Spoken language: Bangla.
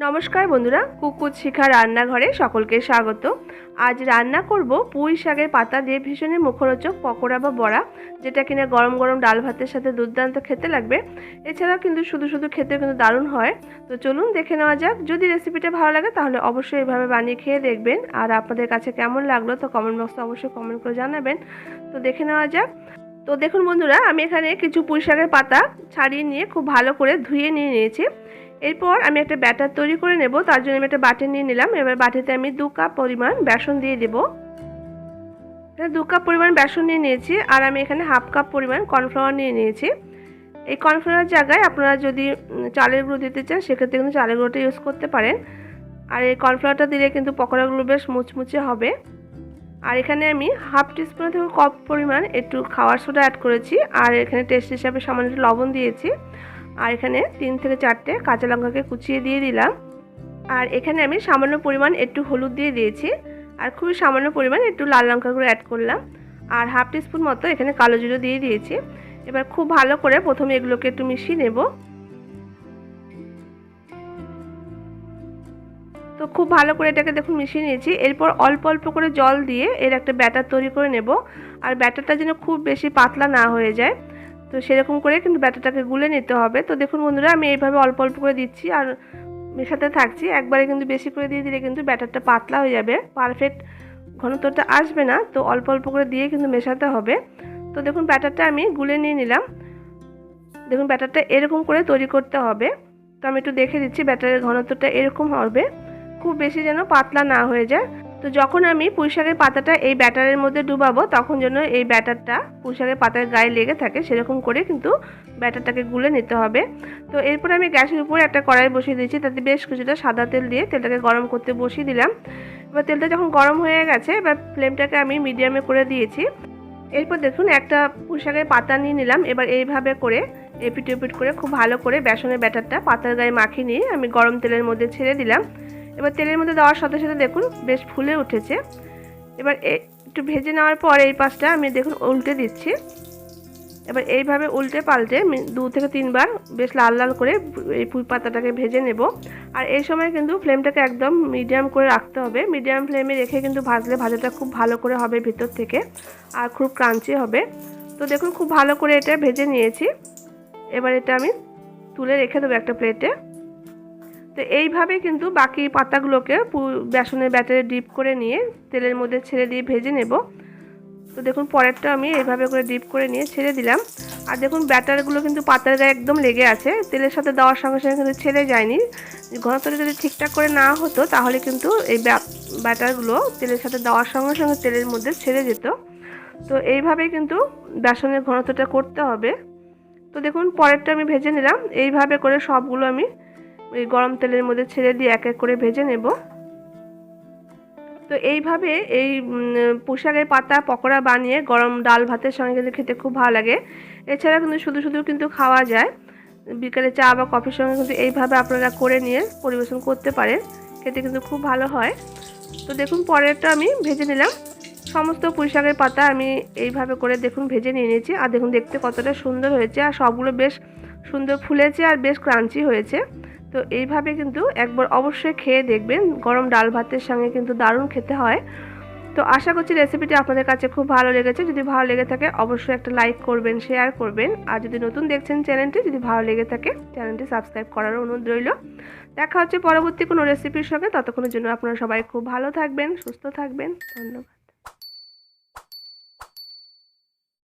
নমস্কার বন্ধুরা, কুকুর শিখা রান্নাঘরে সকলকে স্বাগত। আজ রান্না করব পুঁই শাকের পাতা দিয়ে ভীষণই মুখরোচক পকোড়া বা বড়া, যেটা কিনা গরম গরম ডাল ভাতের সাথে দুর্দান্ত খেতে লাগবে। এছাড়াও কিন্তু শুধু শুধু খেতে কিন্তু দারুণ হয়। তো চলুন দেখে নেওয়া যাক, যদি রেসিপিটা ভালো লাগে তাহলে অবশ্যই এভাবে বানিয়ে খেয়ে দেখবেন। আর আপনাদের কাছে কেমন লাগল তো কমেন্ট বক্সে অবশ্যই কমেন্ট করে জানাবেন। তো দেখে নেওয়া যাক। তো দেখুন বন্ধুরা, আমি এখানে কিছু পুঁই শাকের পাতা ছাড়িয়ে নিয়ে খুব ভালো করে ধুয়ে নিয়ে নিয়েছি। এরপর আমি একটা ব্যাটার তৈরি করে নেব, তার জন্য আমি একটা বাটি নিয়ে নিলাম। এবার বাটিতে আমি দু কাপ পরিমাণ বেসন দিয়ে দেব। এখানে দু কাপ পরিমাণ বেসন নিয়ে নিয়েছি, আর আমি এখানে হাফ কাপ পরিমাণ কর্নফ্লাওয়ার নিয়ে নিয়েছি। এই কর্নফ্লাওয়ার জায়গায় আপনারা যদি চালের গুঁড়ো দিতে চান, সেক্ষেত্রে কিন্তু চালের গুঁড়োটা ইউজ করতে পারেন। আর এই কর্নফ্লাওয়ারটা দিলে কিন্তু পকোড়াগুলো বেশ মুচমুচে হবে। আর এখানে আমি হাফ টি টিস্পুন থেকে কপ পরিমাণ একটু খাওয়ার সোডা অ্যাড করেছি, আর এখানে টেস্ট হিসাবে সামান্য একটু লবণ দিয়েছি। আর এখানে তিন থেকে চারটে কাঁচা লঙ্কাকে কুচিয়ে দিয়ে দিলাম। আর এখানে আমি সামান্য পরিমাণ একটু হলুদ দিয়ে দিয়েছি। আর খুবই সামান্য পরিমাণ একটু লাল লঙ্কা গুঁড়ো অ্যাড করলাম। আর হাফ টিস্পুন মতো এখানে কালো জিরো দিয়ে দিয়েছি। এবার খুব ভালো করে প্রথমে এগুলোকে একটু মিশিয়ে নেব। তো খুব ভালো করে এটাকে দেখুন মিশিয়ে নিয়েছি। এরপর অল্প অল্প করে জল দিয়ে এর একটা ব্যাটার তৈরি করে নেব। আর ব্যাটারটা যেন খুব বেশি পাতলা না হয়ে যায়। তো সেরকম করে কিন্তু ব্যাটারটাকে গুলে নিতে হবে। তো দেখুন বন্ধুরা, আমি এইভাবে অল্প অল্প করে দিচ্ছি আর মেশাতে থাকছি। একবারে কিন্তু বেশি করে দিয়ে দিলে কিন্তু ব্যাটারটা পাতলা হয়ে যাবে। পারফেক্ট ঘনত্বটা আসবে না, তো অল্প অল্প করে দিয়ে কিন্তু মেশাতে হবে। তো দেখুন ব্যাটারটা আমি গুলে নিয়ে নিলাম। দেখুন ব্যাটারটা এরকম করে তৈরি করতে হবে। তো আমি একটু দেখে দিচ্ছি ব্যাটারের ঘনত্বটা এরকম হবে। খুব বেশি যেন পাতলা না হয়ে যায়। তো যখন আমি পুঁইশাকের পাতাটা এই ব্যাটারের মধ্যে ডুবাবো, তখন যেন এই ব্যাটারটা পুঁইশাকের পাতার গায়ে লেগে থাকে, সেরকম করে কিন্তু ব্যাটারটাকে গুলে নিতে হবে। তো এরপর আমি গ্যাসের উপর একটা কড়াই বসিয়ে দিয়েছি, তাতে বেশ কিছুটা সাদা তেল দিয়ে তেলটাকে গরম করতে বসিয়ে দিলাম। এবার তেলটা যখন গরম হয়ে গেছে, এবার ফ্লেমটাকে আমি মিডিয়ামে করে দিয়েছি। এরপর দেখুন, একটা পুঁইশাকের পাতা নিয়ে নিলাম। এবার এইভাবে করে এপিট এপিট করে খুব ভালো করে বেসনের ব্যাটারটা পাতার গায়ে মাখিয়ে নিয়ে আমি গরম তেলের মধ্যে ছেড়ে দিলাম। এবার তেলের মধ্যে দেওয়ার সাথে সাথে দেখুন বেশ ফুলে উঠেছে। এবার একটু ভেজে নেওয়ার পর এই পাশটা আমি দেখুন উল্টে দিচ্ছি। এবার এইভাবে উল্টে পাল্টে দু থেকে তিনবার বেশ লাল লাল করে এই পুঁই পাতাটাকে ভেজে নেব। আর এই সময় কিন্তু ফ্লেমটাকে একদম মিডিয়াম করে রাখতে হবে। মিডিয়াম ফ্লেমে রেখে কিন্তু ভাজলে ভাজাটা খুব ভালো করে হবে ভিতর থেকে আর খুব ক্রাঞ্চি হবে। তো দেখুন খুব ভালো করে এটা ভেজে নিয়েছি। এবার এটা আমি তুলে রেখে দেবো একটা প্লেটে। তো এইভাবে কিন্তু বাকি পাতাগুলোকে বেসনের ব্যাটারে ডিপ করে নিয়ে তেলের মধ্যে ছেড়ে দিয়ে ভেজে নেব। তো দেখুন পরেরটা আমি এইভাবে করে ডিপ করে নিয়ে ছেড়ে দিলাম। আর দেখুন ব্যাটারগুলো কিন্তু পাতার গায়ে একদম লেগে আছে। তেলের সাথে দেওয়ার সঙ্গে সঙ্গে কিন্তু ছেড়ে যায়নি। ঘনত্বটা যদি ঠিকঠাক করে না হতো তাহলে কিন্তু এই ব্যাটারগুলো তেলের সাথে দেওয়ার সঙ্গে সঙ্গে তেলের মধ্যে ছেড়ে যেত। তো এইভাবে কিন্তু বেসনের ঘনত্বটা করতে হবে। তো দেখুন পরেরটা আমি ভেজে নিলাম। এইভাবে করে সবগুলো আমি এই গরম তেলের মধ্যে ছেড়ে দিয়ে এক এক করে ভেজে নেব। তো এইভাবে এই পুঁশাকের পাতা, পকোড়া বানিয়ে গরম ডাল ভাতের সঙ্গে কিন্তু খেতে খুব ভালো লাগে। এছাড়া কিন্তু শুধু শুধু কিন্তু খাওয়া যায়। বিকেলে চা বা কফির সঙ্গে কিন্তু এইভাবে আপনারা করে নিয়ে পরিবেশন করতে পারেন। খেতে কিন্তু খুব ভালো হয়। তো দেখুন, পরেরটা আমি ভেজে নিলাম। সমস্ত পুঁইশাকের পাতা আমি এইভাবে করে দেখুন ভেজে নিয়ে নিয়েছি। আর দেখুন, দেখতে কতটা সুন্দর হয়েছে। আর সবগুলো বেশ সুন্দর ফুলেছে আর বেশ ক্রাঞ্চি হয়েছে। তো এইভাবে কিন্তু একবার অবশ্যই খেয়ে দেখবেন। গরম ডাল ভাতের সঙ্গে কিন্তু দারুণ খেতে হয়। তো আশা করছি রেসিপিটি আপনাদের কাছে খুব ভালো লেগেছে। যদি ভালো লেগে থাকে, অবশ্যই একটা লাইক করবেন শেয়ার করবেন। আর যদি নতুন দেখছেন চ্যানেলটি যদি ভালো লেগে থাকে চ্যানেলটি সাবস্ক্রাইব করার অনুরোধ রইল। দেখা হচ্ছে পরবর্তী কোনো রেসিপির সঙ্গে। ততক্ষণের জন্য আপনারা সবাই খুব ভালো থাকবেন, সুস্থ থাকবেন। ধন্যবাদ।